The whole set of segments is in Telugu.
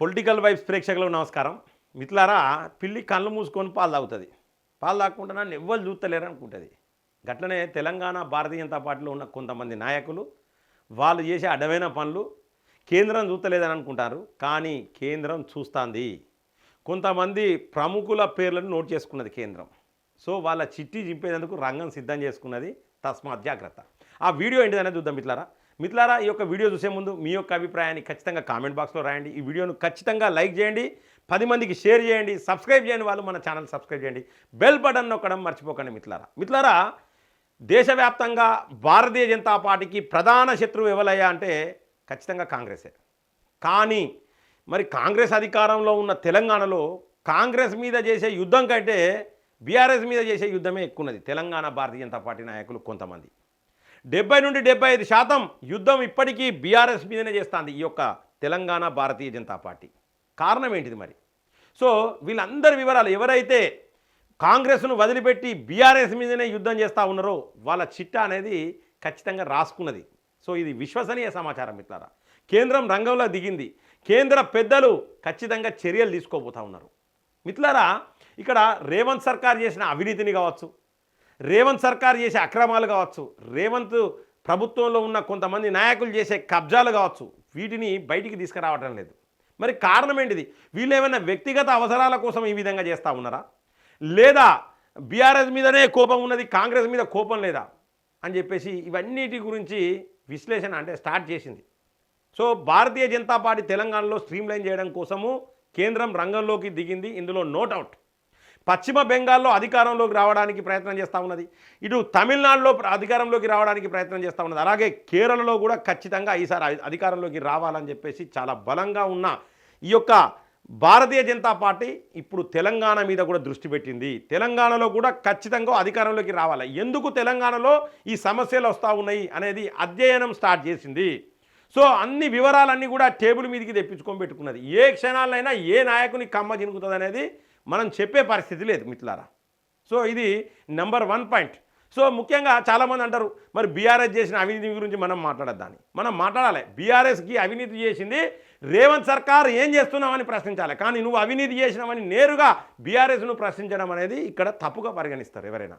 పొలిటికల్ వైబ్స్ ప్రేక్షకులకు నమస్కారం. మిత్రులారా పిల్లి కళ్ళు మూసుకొని పాలు తాగుతుంది. పాలు తాగకుండా నన్ను ఎవ్వరు చూస్తలేరు అనుకుంటుంది. గట్లనే తెలంగాణ భారతీయ జనతా పార్టీలో ఉన్న కొంతమంది నాయకులు వాళ్ళు చేసే అడ్డమైన పనులు కేంద్రం చూస్తలేదని అనుకుంటారు. కానీ కేంద్రం చూస్తుంది. కొంతమంది ప్రముఖుల పేర్లను నోట్ చేసుకున్నది కేంద్రం. సో వాళ్ళ చిట్టి చింపేందుకు రంగం సిద్ధం చేసుకున్నది తస్మాత్ జాగ్రత్త. ఆ వీడియో ఏంటిదనే చూద్దాం మిట్లారా మిత్రులారా ఈ యొక్క వీడియో చూసే ముందు మీ యొక్క అభిప్రాయాన్ని ఖచ్చితంగా కామెంట్ బాక్స్లో రాయండి. ఈ వీడియోను ఖచ్చితంగా లైక్ చేయండి. పది మందికి షేర్ చేయండి. సబ్స్క్రైబ్ చేయండి వాళ్ళు మన ఛానల్ సబ్స్క్రైబ్ చేయండి. బెల్ బటన్ నొక్కడం మర్చిపోకండి మిత్రులారా. మిత్రులారా దేశవ్యాప్తంగా భారతీయ జనతా పార్టీకి ప్రధాన శత్రువు ఎవరయ్యా అంటే ఖచ్చితంగా కాంగ్రెసే. కానీ మరి కాంగ్రెస్ అధికారంలో ఉన్న తెలంగాణలో కాంగ్రెస్ మీద చేసే యుద్ధం కంటే బీఆర్ఎస్ మీద చేసే యుద్ధమే ఎక్కున్నది తెలంగాణ భారతీయ జనతా పార్టీ నాయకులు కొంతమంది. డెబ్బై నుండి డెబ్బై ఐదు శాతం యుద్ధం ఇప్పటికీ బీఆర్ఎస్ మీదనే చేస్తుంది ఈ యొక్క తెలంగాణ భారతీయ జనతా పార్టీ. కారణం ఏంటిది మరి? సో వీళ్ళందరి వివరాలు ఎవరైతే కాంగ్రెస్ను వదిలిపెట్టి బీఆర్ఎస్ మీదనే యుద్ధం చేస్తూ ఉన్నారో వాళ్ళ చిట్టా అనేది ఖచ్చితంగా రాసుకున్నది. సో ఇది విశ్వసనీయ సమాచారం మిత్రులారా. కేంద్రం రంగంలో దిగింది. కేంద్ర పెద్దలు ఖచ్చితంగా చర్యలు తీసుకోబోతూ ఉన్నారు. మిత్రులారా ఇక్కడ రేవంత్ సర్కార్ చేసిన అవినీతిని కావచ్చు రేవంత్ సర్కార్ చేసే అక్రమాలు కావచ్చు రేవంత్ ప్రభుత్వంలో ఉన్న కొంతమంది నాయకులు చేసే కబ్జాలు కావచ్చు వీటిని బయటికి తీసుకురావటం లేదు. మరి కారణం ఏంటిది? వీళ్ళు ఏమైనా వ్యక్తిగత అవసరాల కోసం ఈ విధంగా చేస్తూ ఉన్నారా? లేదా బీఆర్ఎస్ మీదనే కోపం ఉన్నది కాంగ్రెస్ మీద కోపం లేదా? అని చెప్పేసి ఇవన్నిటి గురించి విశ్లేషణ అంటే స్టార్ట్ చేసింది. సో భారతీయ జనతా పార్టీ తెలంగాణలో స్ట్రీమ్లైన్ చేయడం కోసము కేంద్రం రంగంలోకి దిగింది. ఇందులో నోట్ అవుట్ పశ్చిమ బెంగాల్లో అధికారంలోకి రావడానికి ప్రయత్నం చేస్తూ ఉన్నది. ఇటు తమిళనాడులో ప్ర- అధికారంలోకి రావడానికి ప్రయత్నం చేస్తూ ఉన్నది. అలాగే కేరళలో కూడా ఖచ్చితంగా ఈసారి అధికారంలోకి రావాలని చెప్పేసి చాలా బలంగా ఉన్న ఈ యొక్క భారతీయ జనతా పార్టీ ఇప్పుడు తెలంగాణ మీద కూడా దృష్టి పెట్టింది. తెలంగాణలో కూడా ఖచ్చితంగా అధికారంలోకి రావాలి? ఎందుకు తెలంగాణలో ఈ సమస్యలు వస్తూ ఉన్నాయి అనేది అధ్యయనం స్టార్ట్ చేసింది. సో అన్ని వివరాలన్నీ కూడా టేబుల్ మీదకి తెప్పించుకొని పెట్టుకున్నది. ఏ క్షణాలైనా ఏ నాయకుని కమ్మ జినుకుతుంది అనేది మనం చెప్పే పరిస్థితి లేదు మిత్రులారా. సో ఇది నెంబర్ వన్ పాయింట్. సో ముఖ్యంగా చాలామంది అంటారు మరి బీఆర్ఎస్ చేసిన అవినీతి గురించి మనం మాట్లాడద్దాని. మనం మాట్లాడాలి. బీఆర్ఎస్కి అవినీతి చేసింది రేవంత్ సర్కార్ ఏం చేస్తున్నామని ప్రశ్నించాలి. కానీ నువ్వు అవినీతి చేసినావని నేరుగా బీఆర్ఎస్ను ప్రశ్నించడం అనేది ఇక్కడ తప్పుగా పరిగణిస్తారు ఎవరైనా.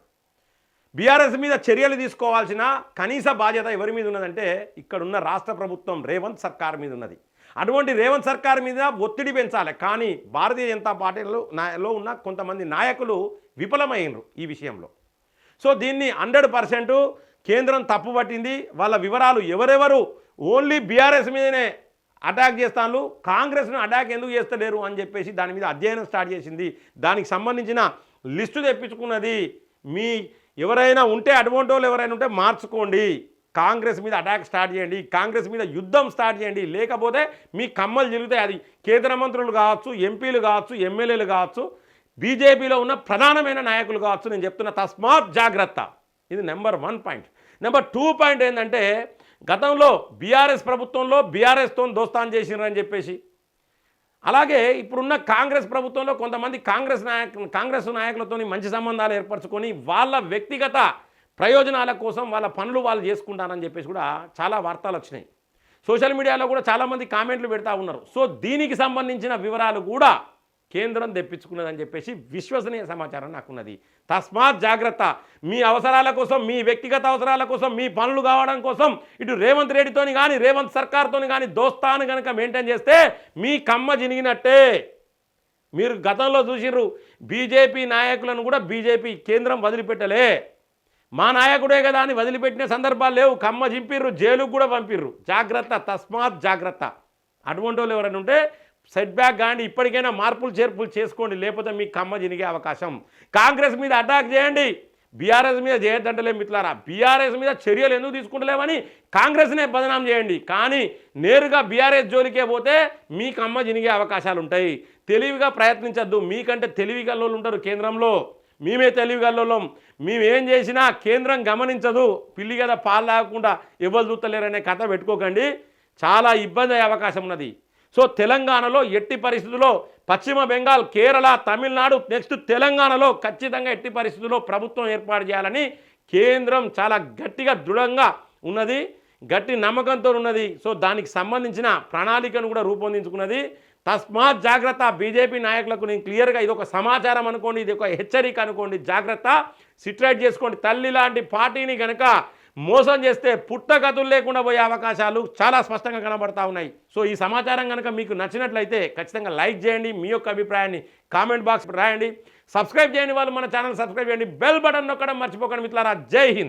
బీఆర్ఎస్ మీద చర్యలు తీసుకోవాల్సిన కనీస బాధ్యత ఎవరి మీద ఉన్నదంటే ఇక్కడున్న రాష్ట్ర ప్రభుత్వం రేవంత్ సర్కార్ మీద ఉన్నది. అటువంటి రేవంత్ సర్కార్ మీద ఒత్తిడి పెంచాలి. కానీ భారతీయ జనతా పార్టీలో నాయలో ఉన్న కొంతమంది నాయకులు విఫలమైనరు ఈ విషయంలో. సో దీన్ని హండ్రెడ్ పర్సెంట్ కేంద్రం తప్పుపట్టింది వాళ్ళ వివరాలు ఎవరెవరు ఓన్లీ బీఆర్ఎస్ మీదనే అటాక్ చేస్తాను కాంగ్రెస్ను అటాక్ ఎందుకు చేస్తలేరు అని చెప్పేసి దాని మీద అధ్యయనం స్టార్ట్ చేసింది. దానికి సంబంధించిన లిస్టు తెప్పించుకున్నది మీ ఎవరైనా ఉంటే అటువంటి వాళ్ళు ఎవరైనా ఉంటే మార్చుకోండి. కాంగ్రెస్ మీద అటాక్ స్టార్ట్ చేయండి. కాంగ్రెస్ మీద యుద్ధం స్టార్ట్ చేయండి. లేకపోతే మీ కమ్మలు జరుగుతాయి అది కేంద్ర మంత్రులు కావచ్చు ఎంపీలు కావచ్చు ఎమ్మెల్యేలు కావచ్చు బీజేపీలో ఉన్న ప్రధానమైన నాయకులు కావచ్చు. నేను చెప్తున్న తస్మాత్ జాగ్రత్త. ఇది number one point. Number two point ఏంటంటే గతంలో బీఆర్ఎస్ ప్రభుత్వంలో బీఆర్ఎస్తో దోస్తాన్ చేసినారని చెప్పేసి అలాగే ఇప్పుడున్న కాంగ్రెస్ ప్రభుత్వంలో కొంతమంది కాంగ్రెస్ నాయక కాంగ్రెస్ నాయకులతో మంచి సంబంధాలు ఏర్పరచుకొని వాళ్ళ వ్యక్తిగత ప్రయోజనాల కోసం వాళ్ళ పనులు వాళ్ళు చేసుకుంటారని చెప్పేసి కూడా చాలా వార్తలు వచ్చినాయి. సోషల్ మీడియాలో కూడా చాలామంది కామెంట్లు పెడతా ఉన్నారు. సో దీనికి సంబంధించిన వివరాలు కూడా కేంద్రం తెప్పించుకున్నదని చెప్పేసి విశ్వసనీయ సమాచారం నాకున్నది. తస్మాత్ జాగ్రత్త. మీ అవసరాల కోసం మీ వ్యక్తిగత అవసరాల కోసం మీ పనులు కావడం కోసం ఇటు రేవంత్ రెడ్డితోని కానీ రేవంత్ సర్కార్తోని కానీ దోస్తాను కనుక మెయింటైన్ చేస్తే మీ కమ్మ జినిగినట్టే. మీరు గతంలో చూసిర్రు బీజేపీ నాయకులను కూడా బీజేపీ కేంద్రం వదిలిపెట్టలే. మా నాయకుడే కదా అని వదిలిపెట్టిన సందర్భాలు లేవు కమ్మ చింపిర్రు జైలుకు కూడా పంపిర్రు. జాగ్రత్త తస్మాత్ జాగ్రత్త. అటువంటి వాళ్ళు ఎవరైనా ఉంటే సెట్ బ్యాక్ కానీ ఇప్పటికైనా మార్పులు చేర్పులు చేసుకోండి లేకపోతే మీకు కమ్మ జినిగే అవకాశం. కాంగ్రెస్ మీద అటాక్ చేయండి. బీఆర్ఎస్ మీద చేయొద్దంటలే మిత్రులారా. బీఆర్ఎస్ మీద చర్యలు ఎందుకు తీసుకుంటలేమని కాంగ్రెస్నే బదనాం చేయండి. కానీ నేరుగా బీఆర్ఎస్ జోలికే పోతే మీ కమ్మ జినిగే అవకాశాలు ఉంటాయి. తెలివిగా ప్రయత్నించద్దు. మీకంటే తెలివి గల్లోళ్ళు ఉంటారు కేంద్రంలో. మేమే తెలివిగల్లోళ్ళం మేమేం చేసినా కేంద్రం గమనించదు. పిల్లి కదా పాలు తాగకుండా ఎవరు చూస్తలేరనే కథ పెట్టుకోకండి. చాలా ఇబ్బంది అయ్యే అవకాశం ఉన్నది. సో తెలంగాణలో ఎట్టి పరిస్థితుల్లో పశ్చిమ బెంగాల్ కేరళ తమిళనాడు నెక్స్ట్ తెలంగాణలో ఖచ్చితంగా ఎట్టి పరిస్థితుల్లో ప్రభుత్వం ఏర్పాటు చేయాలని కేంద్రం చాలా గట్టిగా దృఢంగా ఉన్నది గట్టి నమ్మకంతో ఉన్నది. సో దానికి సంబంధించిన ప్రణాళికను కూడా రూపొందించుకున్నది. తస్మాత్ జాగ్రత్త బీజేపీ నాయకులకు నేను క్లియర్గా ఇది ఒక సమాచారం అనుకోండి ఇది ఒక హెచ్చరిక అనుకోండి జాగ్రత్త సిట్రైట్ చేసుకోండి. తల్లి లాంటి పార్టీని కనుక మోసం చేస్తే పుట్టగతులు లేకుండా పోయే అవకాశాలు చాలా స్పష్టంగా కనబడతా ఉన్నాయి. సో ఈ సమాచారం కనుక మీకు నచ్చినట్లయితే ఖచ్చితంగా లైక్ చేయండి మీ యొక్క అభిప్రాయాన్ని కామెంట్ బాక్స్ రాయండి. సబ్స్క్రైబ్ చేయని వాళ్ళు మన ఛానల్ సబ్స్క్రైబ్ చేయండి. బెల్ బటన్ నొక్కడం మర్చిపోకండి మిత్రులారా. జై హింద్.